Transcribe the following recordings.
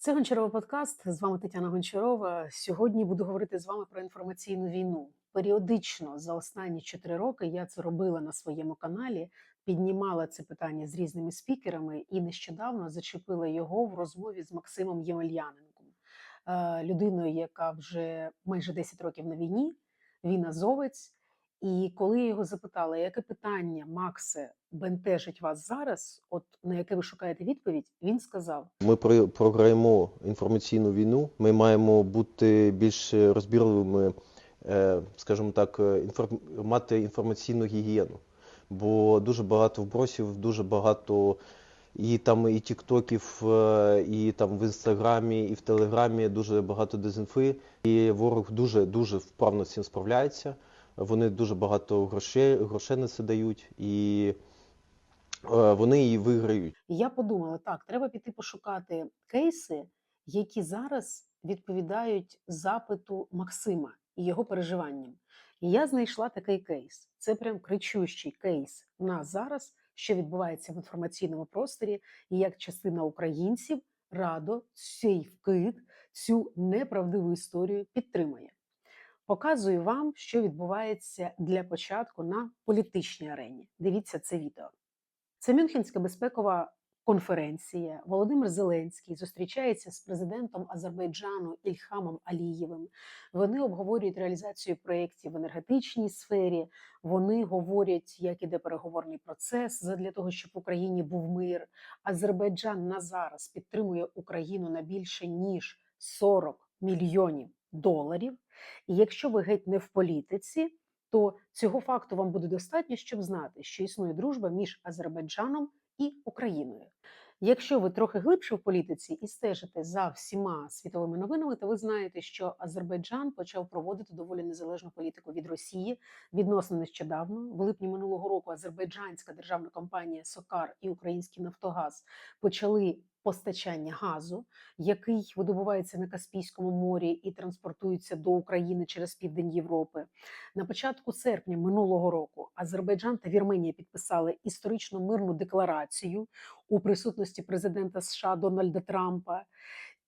Це Гончарова подкаст. З вами Тетяна Гончарова. Сьогодні буду говорити з вами про інформаційну війну. Періодично за останні 4 роки я це робила на своєму каналі, піднімала це питання з різними спікерами і нещодавно зачепила його в розмові з Максимом Ємельяненком, е, людиною, яка вже майже 10 років на війні. Він азовець. І коли я його запитала, яке питання, Максе, бентежить вас зараз, от на яке ви шукаєте відповідь, він сказав: Ми про- програємо інформаційну війну. Ми маємо бути більш розбірливими, е, скажімо так, е, мати інформаційну гігієну. Бо дуже багато вбросів, дуже багато і там і тіктоків, е, і там в інстаграмі, і в телеграмі дуже багато дезінфи. І ворог дуже дуже вправно з цим справляється. Вони дуже багато грошей, грошей на це дають, і е, вони її виграють. Я подумала: так, треба піти пошукати кейси, які зараз відповідають запиту Максима і його переживанням. І я знайшла такий кейс. Це прям кричущий кейс на зараз, що відбувається в інформаційному просторі, і як частина українців радо цей вкид, цю неправдиву історію підтримує. Показую вам, що відбувається для початку на політичній арені. Дивіться це відео. Це Мюнхенська безпекова конференція. Володимир Зеленський зустрічається з президентом Азербайджану Ільхамом Алієвим. Вони обговорюють реалізацію проєктів в енергетичній сфері. Вони говорять, як іде переговорний процес для того, щоб в Україні був мир. Азербайджан на зараз підтримує Україну на більше ніж 40 мільйонів доларів. І якщо ви геть не в політиці, то цього факту вам буде достатньо, щоб знати, що існує дружба між Азербайджаном і Україною. Якщо ви трохи глибше в політиці і стежите за всіма світовими новинами, то ви знаєте, що Азербайджан почав проводити доволі незалежну політику від Росії відносно нещодавно. В липні минулого року азербайджанська державна компанія Сокар і Український Нафтогаз почали постачання газу, який видобувається на Каспійському морі і транспортується до України через південь Європи. На початку серпня минулого року Азербайджан та Вірменія підписали історичну мирну декларацію у присутності президента США Дональда Трампа.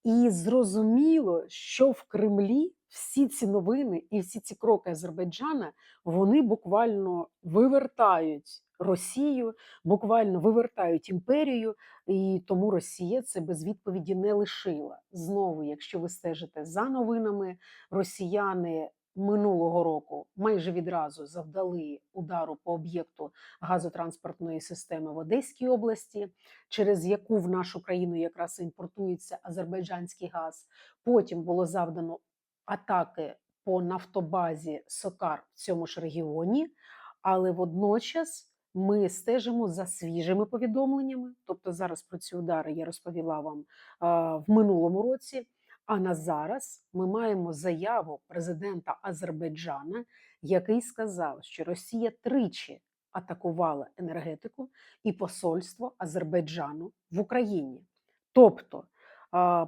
І зрозуміло, що в Кремлі всі ці новини і всі ці кроки Азербайджана вони буквально вивертають Росію, буквально вивертають імперію, і тому Росія це без відповіді не лишила. Знову, якщо ви стежите за новинами, росіяни минулого року майже відразу завдали удару по об'єкту газотранспортної системи в Одеській області, через яку в нашу країну якраз імпортується азербайджанський газ. Потім було завдано атаки по нафтобазі Сокар в цьому ж регіоні, але водночас. Ми стежимо за свіжими повідомленнями. Тобто, зараз про ці удари я розповіла вам в минулому році. А на зараз ми маємо заяву президента Азербайджана, який сказав, що Росія тричі атакувала енергетику і посольство Азербайджану в Україні. Тобто,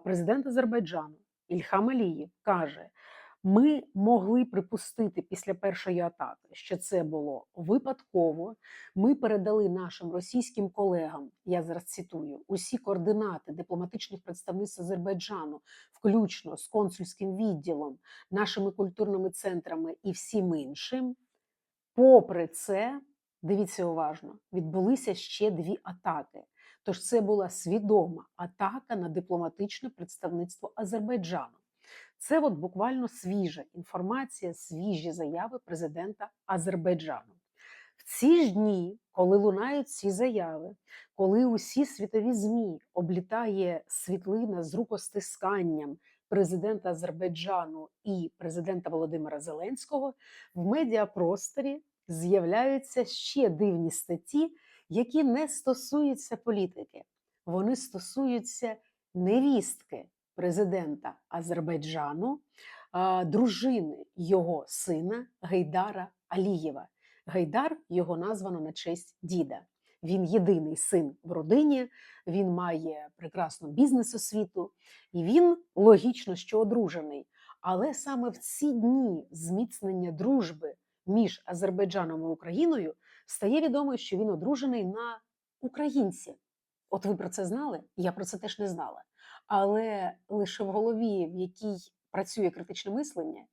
президент Азербайджану Ільхам Алієв каже. Ми могли припустити після першої атаки, що це було випадково. Ми передали нашим російським колегам, я зараз цитую, усі координати дипломатичних представництв Азербайджану, включно з консульським відділом, нашими культурними центрами і всім іншим. Попри це, дивіться уважно, відбулися ще дві атаки. Тож це була свідома атака на дипломатичне представництво Азербайджану. Це от буквально свіжа інформація, свіжі заяви президента Азербайджану. В ці ж дні, коли лунають ці заяви, коли усі світові ЗМІ облітає світлина з рукостисканням президента Азербайджану і президента Володимира Зеленського, в медіапросторі з'являються ще дивні статті, які не стосуються політики, вони стосуються невістки президента Азербайджану, дружини його сина Гейдара Алієва. Гейдар його названо на честь діда. Він єдиний син в родині, він має прекрасну бізнес-освіту, і він логічно, що одружений. Але саме в ці дні зміцнення дружби між Азербайджаном і Україною стає відомо, що він одружений на українці. От ви про це знали? Я про це теж не знала. Але лише в голові, в якій працює критичне мислення,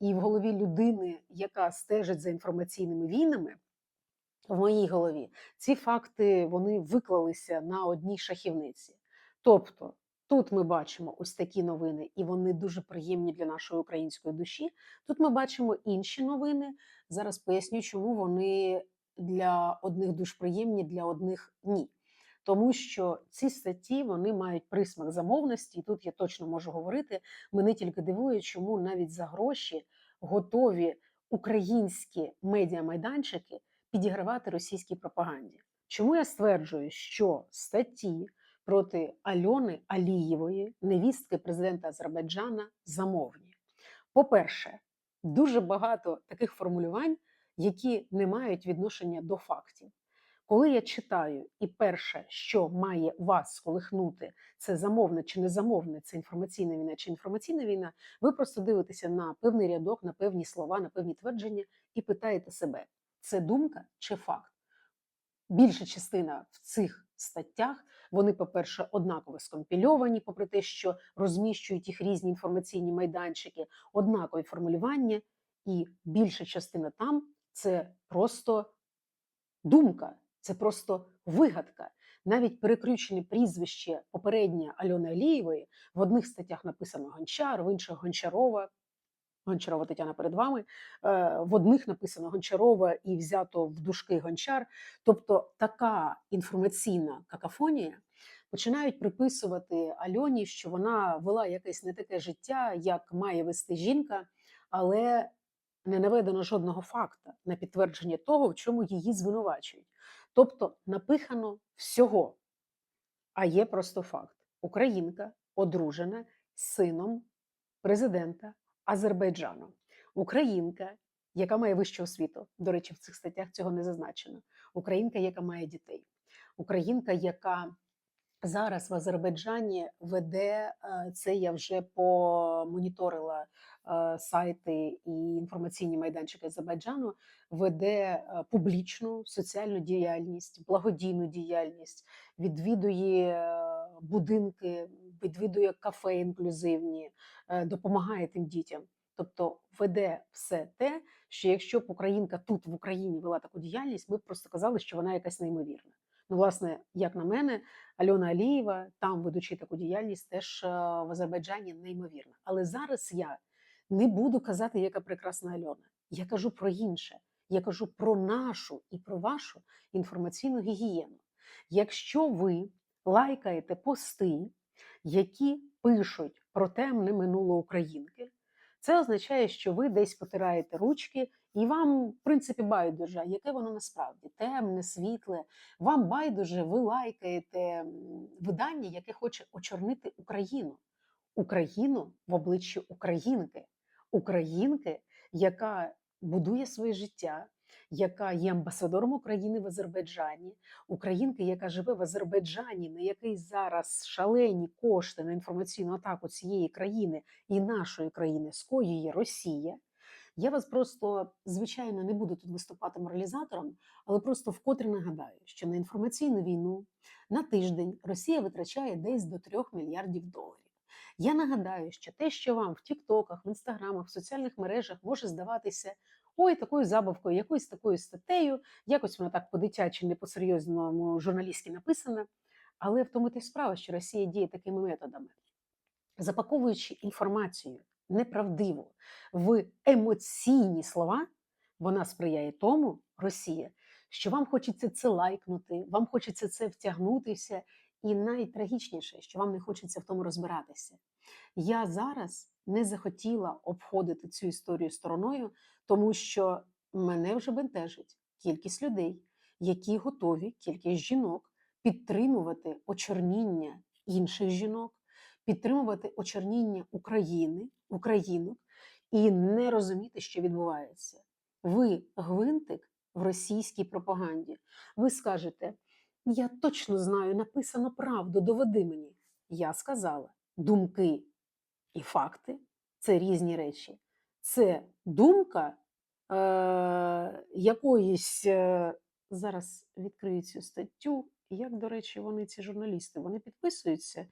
і в голові людини, яка стежить за інформаційними війнами, в моїй голові ці факти вони виклалися на одній шахівниці. Тобто, тут ми бачимо ось такі новини, і вони дуже приємні для нашої української душі. Тут ми бачимо інші новини. Зараз поясню, чому вони для одних дуже приємні, для одних ні. Тому що ці статті вони мають присмак замовності, і тут я точно можу говорити. Мене тільки дивує, чому навіть за гроші готові українські медіамайданчики підігравати російській пропаганді. Чому я стверджую, що статті проти Альони Алієвої, невістки президента Азербайджана, замовні? По-перше, дуже багато таких формулювань, які не мають відношення до фактів. Коли я читаю, і перше, що має вас сколихнути, це замовне чи не замовне, це інформаційна війна чи інформаційна війна, ви просто дивитеся на певний рядок, на певні слова, на певні твердження і питаєте себе, це думка чи факт? Більша частина в цих статтях вони, по-перше, однаково скомпільовані, попри те, що розміщують їх різні інформаційні майданчики, однакові формулювання, і більша частина там це просто думка, це просто вигадка. Навіть перекрючене прізвище попереднє Альони Алієвої в одних статтях написано Гончар, в інших Гончарова. Гончарова Тетяна перед вами. Е, В одних написано Гончарова і взято в дужки Гончар. Тобто така інформаційна какафонія починають приписувати Альоні, що вона вела якесь не таке життя, як має вести жінка, але не наведено жодного факта на підтвердження того, в чому її звинувачують. Тобто напихано всього. А є просто факт: Українка одружена сином президента Азербайджану. Українка, яка має вищу освіту. До речі, в цих статтях цього не зазначено. Українка, яка має дітей. Українка, яка зараз в Азербайджані веде е, це. Я вже помоніторила е, сайти і інформаційні майданчики Азербайджану. Веде е, публічну соціальну діяльність, благодійну діяльність, відвідує будинки, відвідує кафе інклюзивні, допомагає тим дітям. Тобто веде все те, що якщо б Українка тут в Україні вела таку діяльність, ми б просто казали, що вона якась неймовірна. Ну, власне, як на мене, Альона Алієва, там ведучи таку діяльність, теж е, в Азербайджані неймовірна. Але зараз я не буду казати, яка прекрасна Альона. Я кажу про інше. Я кажу про нашу і про вашу інформаційну гігієну. Якщо ви лайкаєте пости, які пишуть про темне минуле українки, це означає, що ви десь потираєте ручки, і вам, в принципі, байдуже, яке воно насправді темне, світле. Вам байдуже, ви лайкаєте видання, яке хоче очорнити Україну. Україну в обличчі Українки, Українки, яка будує своє життя, яка є амбасадором України в Азербайджані, Українки, яка живе в Азербайджані, на який зараз шалені кошти на інформаційну атаку цієї країни і нашої країни скоює Росія. Я вас просто, звичайно, не буду тут виступати моралізатором, але просто вкотре нагадаю, що на інформаційну війну на тиждень Росія витрачає десь до 3 мільярдів доларів. Я нагадаю, що те, що вам в Тіктоках, в інстаграмах, в соціальних мережах може здаватися ой, такою забавкою, якоюсь такою статтею, якось вона так по-дитячі, не по-серйозному журналістськи написана. Але в тому ти справа, що Росія діє такими методами, запаковуючи інформацію неправдиву в емоційні слова, вона сприяє тому, Росія, що вам хочеться це лайкнути, вам хочеться це втягнутися, і найтрагічніше, що вам не хочеться в тому розбиратися. Я зараз не захотіла обходити цю історію стороною, тому що мене вже бентежить кількість людей, які готові, кількість жінок підтримувати очорніння інших жінок, підтримувати очорніння України, українок і не розуміти, що відбувається. Ви гвинтик в російській пропаганді. Ви скажете: я точно знаю, написано правду, доведи мені. Я сказала, думки і факти це різні речі. Це думка е, якоїсь. Е, зараз відкрию цю статтю. Як, до речі, вони, ці журналісти, вони підписуються,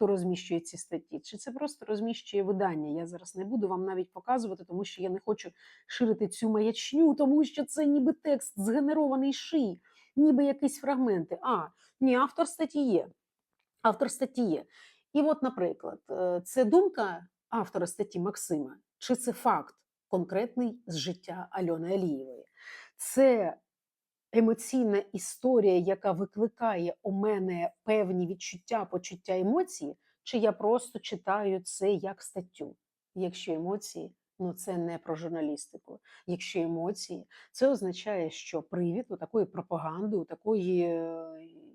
хто розміщує ці статті, чи це просто розміщує видання? Я зараз не буду вам навіть показувати, тому що я не хочу ширити цю маячню, тому що це ніби текст згенерований ший, ніби якісь фрагменти. А, ні, автор статті є. Автор статті є. І от, наприклад, е, це думка автора статті Максима, чи це факт конкретний з життя Альони Алієвої? Це емоційна історія, яка викликає у мене певні відчуття, почуття емоції, чи я просто читаю це як статтю? Якщо емоції, ну це не про журналістику. Якщо емоції, це означає, що привід у такої пропаганди, у такої е,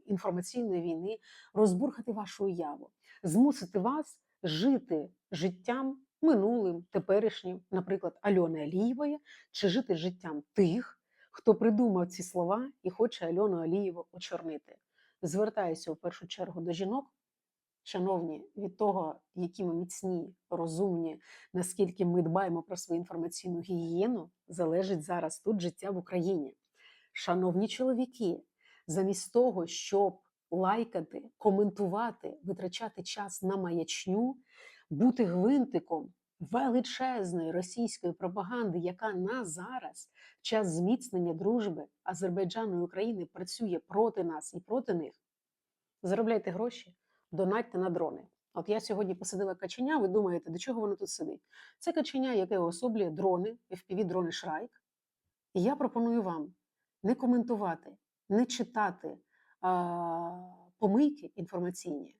інформаційної війни розбурхати вашу уяву, змусити вас жити життям минулим, теперішнім, наприклад, Альони Алієвої, чи жити життям тих, хто придумав ці слова і хоче Альону Алієву очорнити. Звертаюся у першу чергу до жінок. Шановні, від того, які ми міцні, розумні, наскільки ми дбаємо про свою інформаційну гігієну, залежить зараз тут життя в Україні. Шановні чоловіки, замість того, щоб лайкати, коментувати, витрачати час на маячню, бути гвинтиком величезної російської пропаганди, яка на зараз, в час зміцнення дружби Азербайджану і України, працює проти нас і проти них. Заробляйте гроші, донатьте на дрони. От я сьогодні посадила каченя, ви думаєте, до чого воно тут сидить? Це каченя, яке уособлює дрони, FPV-дрони Шрайк. І я пропоную вам не коментувати, не читати а, помийки інформаційні,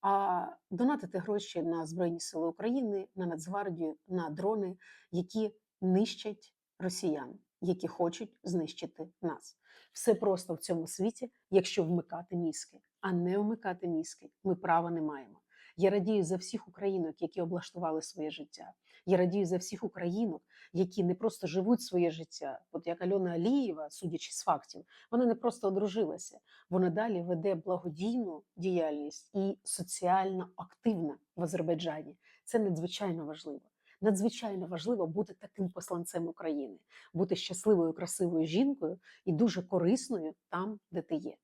а донатити гроші на Збройні Сили України, на Нацгвардію, на дрони, які нищать росіян, які хочуть знищити нас. Все просто в цьому світі, якщо вмикати мізки, а не вмикати мізки, ми права не маємо. Я радію за всіх українок, які облаштували своє життя. Я радію за всіх українок, які не просто живуть своє життя. От як Альона Алієва, судячи з фактів, вона не просто одружилася, вона далі веде благодійну діяльність і соціально активна в Азербайджані. Це надзвичайно важливо. Надзвичайно важливо бути таким посланцем України, бути щасливою, красивою жінкою і дуже корисною там, де ти є.